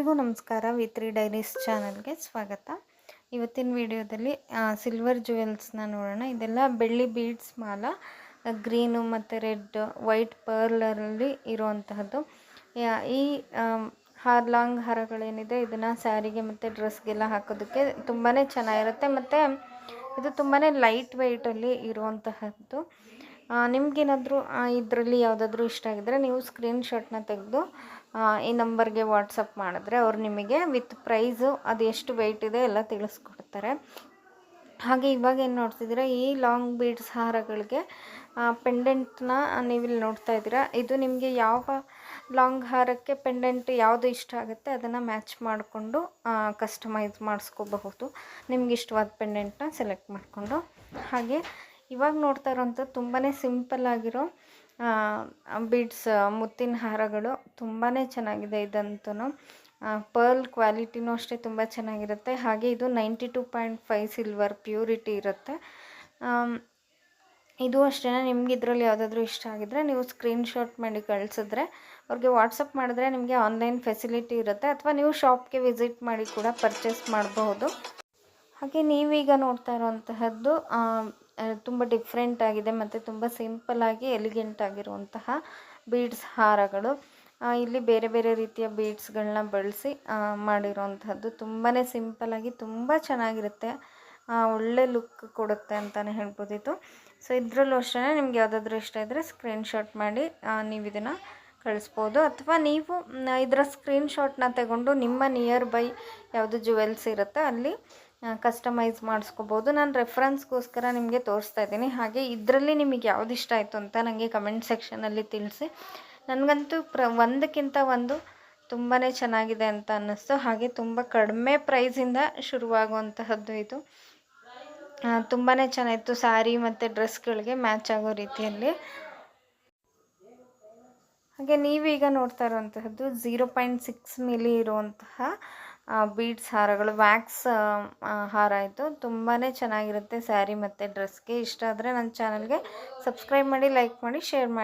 ಎಲ್ಲರಿಗೂ ನಮಸ್ಕಾರ. V three diaries ಚಾನಲ್ಗೆ ಸ್ವಾಗತ. ಇವತ್ತಿನ ವಿಡಿಯೋದಲ್ಲಿ ಸಿಲ್ವರ್ ಜುವೆಲ್ಸ್ನ ನೋಡೋಣ. ಇದೆಲ್ಲ ಬೆಳ್ಳಿ ಬೀಡ್ಸ್ ಮಾಲ ಗ್ರೀನು ಮತ್ತು ರೆಡ್ ವೈಟ್ ಪರ್ಲರಲ್ಲಿ ಇರುವಂತಹದ್ದು. ಈ ಹಾರ್, ಲಾಂಗ್ ಹಾರಗಳೇನಿದೆ, ಇದನ್ನು ಸ್ಯಾರಿಗೆ ಮತ್ತು ಡ್ರೆಸ್ಗೆಲ್ಲ ಹಾಕೋದಕ್ಕೆ ತುಂಬಾ ಚೆನ್ನಾಗಿರುತ್ತೆ. ಮತ್ತು ಇದು ತುಂಬಾ ಲೈಟ್ ವೆಯ್ಟಲ್ಲಿ ಇರುವಂತಹದ್ದು. ನಿಮಗೇನಾದರೂ ಇದರಲ್ಲಿ ಯಾವುದಾದ್ರೂ ಇಷ್ಟ ಆಗಿದ್ರೆ ನೀವು ಸ್ಕ್ರೀನ್ಶಾಟ್ನ ತೆಗೆದು ಈ ನಂಬರ್ಗೆ ವಾಟ್ಸಪ್ ಮಾಡಿದ್ರೆ ಅವ್ರು ನಿಮಗೆ ವಿತ್ ಪ್ರೈಸು ಅದು ಎಷ್ಟು ವೆಯ್ಟ್ ಇದೆ ಎಲ್ಲ ತಿಳಿಸ್ಕೊಡ್ತಾರೆ. ಹಾಗೆ ಇವಾಗ ಏನು ನೋಡ್ತಿದ್ದೀರಾ, ಈ ಲಾಂಗ್ ಬೀಡ್ಸ್ ಹಾರಗಳಿಗೆ ಪೆಂಡೆಂಟ್ನ ನೀವಿಲ್ಲಿ ನೋಡ್ತಾ ಇದ್ದೀರಾ, ಇದು ನಿಮಗೆ ಯಾವ ಲಾಂಗ್ ಹಾರಕ್ಕೆ ಪೆಂಡೆಂಟ್ ಯಾವುದು ಇಷ್ಟ ಆಗುತ್ತೆ ಅದನ್ನು ಮ್ಯಾಚ್ ಮಾಡಿಕೊಂಡು ಕಸ್ಟಮೈಸ್ ಮಾಡಿಸ್ಕೋಬಹುದು. ನಿಮ್ಗೆ ಇಷ್ಟವಾದ ಪೆಂಡೆಂಟ್ನ ಸೆಲೆಕ್ಟ್ ಮಾಡಿಕೊಂಡು. ಹಾಗೆ ಇವಾಗ ನೋಡ್ತಾ ಇರೋಂಥದ್ದು ತುಂಬಾ ಸಿಂಪಲ್ ಆಗಿರೋ ಬೀಡ್ಸ್ ಮುತ್ತಿನ ಹಾರಗಳು ತುಂಬಾ ಚೆನ್ನಾಗಿದೆ ಇದಂತೂ ಪರ್ಲ್ ಕ್ವಾಲಿಟಿನೂ ಅಷ್ಟೇ ತುಂಬ ಚೆನ್ನಾಗಿರುತ್ತೆ. ಹಾಗೆ ಇದು ninety two point five silver purity ಇರುತ್ತೆ ಇದು ಅಷ್ಟೇ ನಿಮ್ಗೆ ಇದರಲ್ಲಿ ಯಾವುದಾದ್ರೂ ಇಷ್ಟ ಆಗಿದ್ರೆ ನೀವು ಸ್ಕ್ರೀನ್ಶಾಟ್ ಮಾಡಿ ಕಳಿಸಿದ್ರೆ, ಅವ್ರಿಗೆ ವಾಟ್ಸಪ್ ಮಾಡಿದ್ರೆ ನಿಮಗೆ ಆನ್ಲೈನ್ ಫೆಸಿಲಿಟಿ ಇರುತ್ತೆ. ಅಥವಾ ನೀವು ಶಾಪ್ಗೆ ವಿಸಿಟ್ ಮಾಡಿ ಕೂಡ ಪರ್ಚೇಸ್ ಮಾಡಬಹುದು. ಹಾಗೆ ನೀವೀಗ ನೋಡ್ತಾ ಇರುವಂತಹದ್ದು ತುಂಬ ಡಿಫ್ರೆಂಟ್ ಆಗಿದೆ ಮತ್ತು ತುಂಬ ಸಿಂಪಲ್ಲಾಗಿ ಎಲಿಗೆಂಟ್ ಆಗಿರುವಂತಹ ಬೀಡ್ಸ್ ಹಾರಗಳು. ಇಲ್ಲಿ ಬೇರೆ ಬೇರೆ ರೀತಿಯ ಬೀಡ್ಸ್ಗಳನ್ನ ಬಳಸಿ ಮಾಡಿರೋವಂಥದ್ದು ತುಂಬಾ ಸಿಂಪಲ್ಲಾಗಿ ತುಂಬ ಚೆನ್ನಾಗಿರುತ್ತೆ. ಒಳ್ಳೆ ಲುಕ್ ಕೊಡುತ್ತೆ ಅಂತಲೇ ಹೇಳ್ಬೋದಿತ್ತು ಸೊ ಇದರಲ್ಲೂ ಅಷ್ಟೇ ನಿಮ್ಗೆ ಯಾವುದಾದ್ರೂ ಇಷ್ಟ ಇದ್ದರೆ ಸ್ಕ್ರೀನ್ಶಾಟ್ ಮಾಡಿ ನೀವು ಇದನ್ನು ಕಳಿಸ್ಬೋದು. ಅಥವಾ ನೀವು ಇದರ ಸ್ಕ್ರೀನ್ಶಾಟ್ನ ತಗೊಂಡು ನಿಮ್ಮ ನಿಯರ್ ಬೈ ಯಾವುದು ಜುವೆಲ್ಸ್ ಇರುತ್ತೆ ಅಲ್ಲಿ ಕಸ್ಟಮೈಸ್ ಮಾಡಿಸ್ಕೋಬೋದು. ನಾನು ರೆಫರೆನ್ಸ್ಗೋಸ್ಕರ ನಿಮಗೆ ತೋರಿಸ್ತಾ ಇದ್ದೀನಿ. ಹಾಗೆ ಇದರಲ್ಲಿ ನಿಮಗೆ ಯಾವ್ದು ಇಷ್ಟ ಆಯಿತು ಅಂತ ನನಗೆ ಕಮೆಂಟ್ ಸೆಕ್ಷನಲ್ಲಿ ತಿಳಿಸಿ. ನನಗಂತೂ ಪ್ರ, ಒಂದಕ್ಕಿಂತ ಒಂದು ತುಂಬಾ ಚೆನ್ನಾಗಿದೆ ಅಂತ ಅನ್ನಿಸ್ತು. ಹಾಗೆ ತುಂಬ ಕಡಿಮೆ ಪ್ರೈಸಿಂದ ಶುರುವಾಗುವಂತಹದ್ದು ಇದು. ತುಂಬಾ ಚೆನ್ನಾಗಿತ್ತು ಸ್ಯಾರಿ ಮತ್ತು ಡ್ರೆಸ್ಗಳಿಗೆ ಮ್ಯಾಚ್ ಆಗೋ ರೀತಿಯಲ್ಲಿ. ಹಾಗೆ ನೀವೀಗ ನೋಡ್ತಾ ಇರುವಂತಹದ್ದು ಝೀರೋ ಪಾಯಿಂಟ್ ಸಿಕ್ಸ್ ಮಿಲಿ ಇರುವಂತಹ ಬೀಡ್ಸ್ ಹಾರಗಳು, ವ್ಯಾಕ್ಸ್ ಹಾರ ಇದು ತುಂಬಾ ಚೆನ್ನಾಗಿರುತ್ತೆ ಸ್ಯಾರಿ ಮತ್ತು ಡ್ರೆಸ್ಗೆ. ಇಷ್ಟ ಆದರೆ ನನ್ನ ಚಾನಲ್ಗೆ ಸಬ್ಸ್ಕ್ರೈಬ್ ಮಾಡಿ, ಲೈಕ್ ಮಾಡಿ, ಶೇರ್ ಮಾಡಿ.